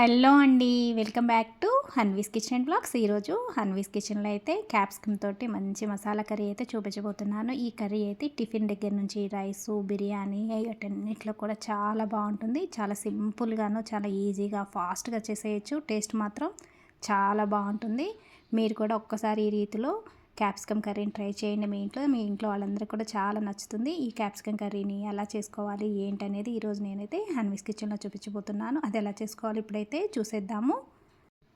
Hello అండి welcome back to Hanvi's kitchen blogs. ఈరోజు హన్వీస్ కిచెన్లో అయితే క్యాప్సికమ్ తోటి మంచి మసాలా కర్రీ అయితే చూపించబోతున్నాను. ఈ కర్రీ అయితే టిఫిన్ దగ్గర నుంచి రైసు బిర్యానీ అన్నిట్లో కూడా చాలా బాగుంటుంది. చాలా సింపుల్గాను చాలా ఈజీగా ఫాస్ట్గా చేసేయచ్చు. టేస్ట్ మాత్రం చాలా బాగుంటుంది. మీరు కూడా ఒక్కసారి ఈ రీతిలో క్యాప్సికమ్ కర్రీని ట్రై చేయండి మీ ఇంట్లో. మీ ఇంట్లో వాళ్ళందరికీ కూడా చాలా నచ్చుతుంది ఈ క్యాప్సికమ్ కర్రీని ఎలా చేసుకోవాలి ఏంటనేది ఈరోజు నేనైతే హన్వీస్ కిచెన్లో చూపించబోతున్నాను. అది ఎలా చేసుకోవాలి ఇప్పుడైతే చూసేద్దాము.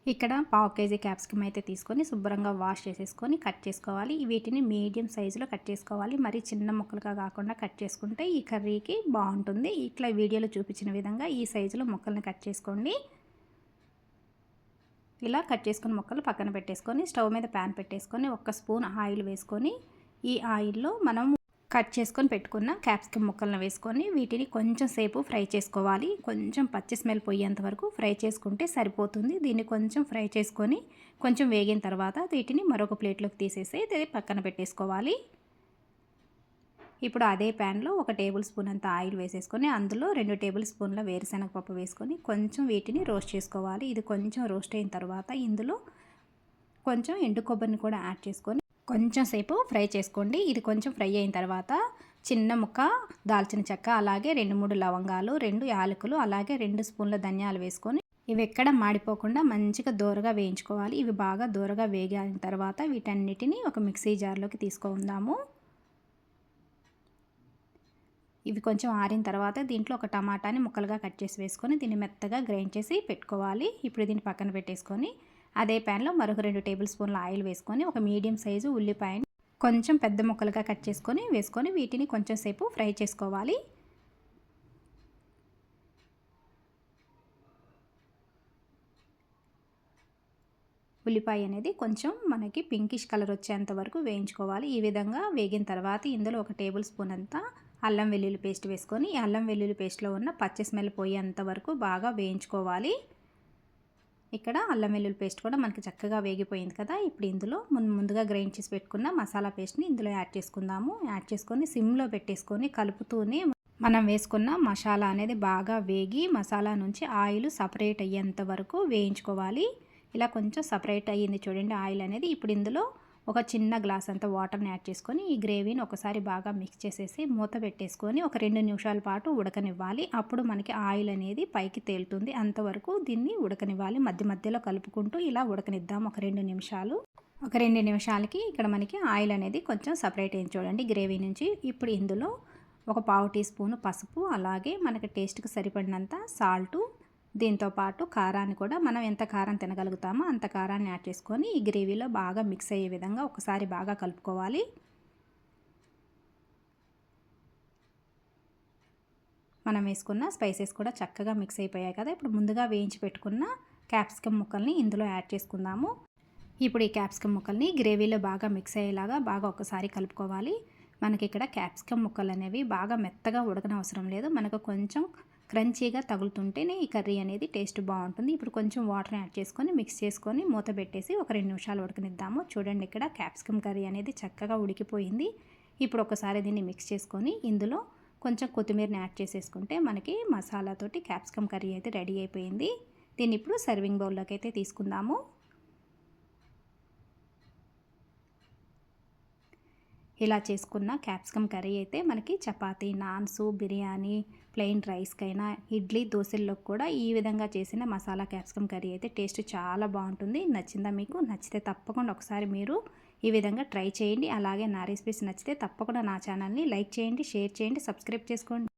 ఇక్కడ పావు కేజీ క్యాప్సికమ్ అయితే తీసుకొని శుభ్రంగా వాష్ చేసేసుకొని కట్ చేసుకోవాలి. వీటిని మీడియం సైజులో కట్ చేసుకోవాలి. మరి చిన్న ముక్కలుగా కాకుండా కట్ చేసుకుంటే ఈ కర్రీకి బాగుంటుంది. ఇట్లా వీడియోలో చూపించిన విధంగా ఈ సైజులో ముక్కల్ని కట్ చేసుకోండి. ఇలా కట్ చేసుకుని ముక్కలు పక్కన పెట్టేసుకొని స్టవ్ మీద ప్యాన్ పెట్టేసుకొని ఒక స్పూన్ ఆయిల్ వేసుకొని ఈ ఆయిల్లో మనం కట్ చేసుకొని పెట్టుకున్న క్యాప్సికమ్ ముక్కలను వేసుకొని వీటిని కొంచెం సేపు ఫ్రై చేసుకోవాలి. కొంచెం పచ్చి స్మెల్ పోయేంత వరకు ఫ్రై చేసుకుంటే సరిపోతుంది. దీన్ని కొంచెం ఫ్రై చేసుకొని కొంచెం వేగిన తర్వాత వీటిని మరొక ప్లేట్లోకి తీసేసి పక్కన పెట్టేసుకోవాలి. ఇప్పుడు అదే ప్యాన్లో ఒక టేబుల్ స్పూన్ అంత ఆయిల్ వేసేసుకొని అందులో రెండు టేబుల్ స్పూన్ల వేరుశనగపప్పు వేసుకొని కొంచెం వీటిని రోస్ట్ చేసుకోవాలి. ఇది కొంచెం రోస్ట్ అయిన తర్వాత ఇందులో కొంచెం ఎండు కొబ్బరిని కూడా యాడ్ చేసుకొని కొంచెం సేపు ఫ్రై చేసుకోండి. ఇది కొంచెం ఫ్రై అయిన తర్వాత చిన్న ముక్క దాల్చిన చెక్క అలాగే రెండు మూడు లవంగాలు రెండు యాలకులు అలాగే రెండు స్పూన్ల ధనియాలు వేసుకొని ఇవి ఎక్కడ మాడిపోకుండా మంచిగా దూరగా వేయించుకోవాలి. ఇవి బాగా దూరగా వేగిన తర్వాత వీటన్నిటిని ఒక మిక్సీ జార్లోకి తీసుకుందాము. ఇవి కొంచెం ఆరిన తర్వాత దీంట్లో ఒక టమాటాని ముక్కలుగా కట్ చేసి వేసుకొని దీన్ని మెత్తగా గ్రైండ్ చేసి పెట్టుకోవాలి. ఇప్పుడు దీన్ని పక్కన పెట్టేసుకొని అదే ప్యాన్లో మరొక రెండు టేబుల్ స్పూన్ల ఆయిల్ వేసుకొని ఒక మీడియం సైజు ఉల్లిపాయని కొంచెం పెద్ద ముక్కలుగా కట్ చేసుకొని వేసుకొని వీటిని కొంచెం సేపు ఫ్రై చేసుకోవాలి. ఉల్లిపాయ అనేది కొంచెం మనకి పింకిష్ కలర్ వచ్చేంత వరకు వేయించుకోవాలి. ఈ విధంగా వేగిన తర్వాత ఇందులో ఒక టేబుల్ స్పూన్ అంతా అల్లం వెల్లుల్లి పేస్ట్ వేసుకొని అల్లం వెల్లుల్లి పేస్ట్లో ఉన్న పచ్చి స్మెల్ పోయేంత వరకు బాగా వేయించుకోవాలి. ఇక్కడ అల్లం వెల్లుల్లి పేస్ట్ కూడా మనకి చక్కగా వేగిపోయింది కదా. ఇప్పుడు ఇందులో ముందుగా గ్రైండ్ చేసి పెట్టుకున్న మసాలా పేస్ట్ని ఇందులో యాడ్ చేసుకుందాము. యాడ్ చేసుకొని సిమ్లో పెట్టేసుకొని కలుపుతూనే మనం వేసుకున్న మసాలా అనేది బాగా వేగి మసాలా నుంచి ఆయిల్ సపరేట్ అయ్యేంత వరకు వేయించుకోవాలి. ఇలా కొంచెం సపరేట్ అయ్యింది చూడండి ఆయిల్ అనేది. ఇప్పుడు ఇందులో ఒక చిన్న గ్లాస్ అంత వాటర్ని యాడ్ చేసుకొని ఈ గ్రేవీని ఒకసారి బాగా మిక్స్ చేసేసి మూత పెట్టేసుకొని ఒక రెండు నిమిషాల పాటు ఉడకనివ్వాలి. అప్పుడు మనకి ఆయిల్ అనేది పైకి తేలుతుంది. అంతవరకు దీన్ని ఉడకనివ్వాలి. మధ్య మధ్యలో కలుపుకుంటూ ఇలా ఉడకనిద్దాం. ఒక రెండు నిమిషాలు. ఒక రెండు నిమిషాలకి ఇక్కడ మనకి ఆయిల్ అనేది కొంచెం సపరేట్ అయింది చూడండి. గ్రేవీ నుంచి ఇప్పుడు ఇందులో ఒక పావు టీ స్పూన్ పసుపు అలాగే మనకి టేస్ట్కి సరిపడినంత సాల్టు దీంతో పాటు కారాన్ని కూడా మనం ఎంత కారం తినగలుగుతామో అంత కారాన్ని యాడ్ చేసుకొని ఈ గ్రేవీలో బాగా మిక్స్ అయ్యే విధంగా ఒకసారి బాగా కలుపుకోవాలి. మనం వేసుకున్న స్పైసెస్ కూడా చక్కగా మిక్స్ అయిపోయాయి కదా. ఇప్పుడు ముందుగా వేయించి పెట్టుకున్న క్యాప్సికమ్ ముక్కల్ని ఇందులో యాడ్ చేసుకుందాము. ఇప్పుడు ఈ క్యాప్సికమ్ ముక్కల్ని గ్రేవీలో బాగా మిక్స్ అయ్యేలాగా బాగా ఒకసారి కలుపుకోవాలి. మనకి ఇక్కడ క్యాప్సికమ్ ముక్కలు అనేవి బాగా మెత్తగా ఉడకనవసరం లేదు. మనకు కొంచెం క్రంచీగా తగులుతుంటేనే ఈ కర్రీ అనేది టేస్ట్ బాగుంటుంది. ఇప్పుడు కొంచెం వాటర్ యాడ్ చేసుకొని మిక్స్ చేసుకొని మూత పెట్టేసి ఒక రెండు నిమిషాలు ఉడకనిద్దాము. చూడండి ఇక్కడ క్యాప్సికమ్ కర్రీ అనేది చక్కగా ఉడికిపోయింది. ఇప్పుడు ఒకసారి దీన్ని మిక్స్ చేసుకొని ఇందులో కొంచెం కొత్తిమీరని యాడ్ చేసేసుకుంటే మనకి మసాలాతోటి క్యాప్సికమ్ కర్రీ అయితే రెడీ అయిపోయింది. దీన్ని ఇప్పుడు సర్వింగ్ బౌల్లోకి అయితే తీసుకుందాము. ఇలా చేసుకున్న క్యాప్సికమ్ కర్రీ అయితే మనకి చపాతీ నాన్స్ బిర్యానీ ప్లెయిన్ రైస్కైనా ఇడ్లీ దోశల్లో కూడా ఈ విధంగా చేసిన మసాలా క్యాప్సికమ్ కర్రీ అయితే టేస్ట్ చాలా బాగుంటుంది. నచ్చిందా మీకు? నచ్చితే తప్పకుండా ఒకసారి మీరు ఈ విధంగా ట్రై చేయండి. అలాగే నా రెసిపీస్ నచ్చితే తప్పకుండా నా ఛానల్ని లైక్ చేయండి షేర్ చేయండి సబ్స్క్రైబ్ చేసుకోండి.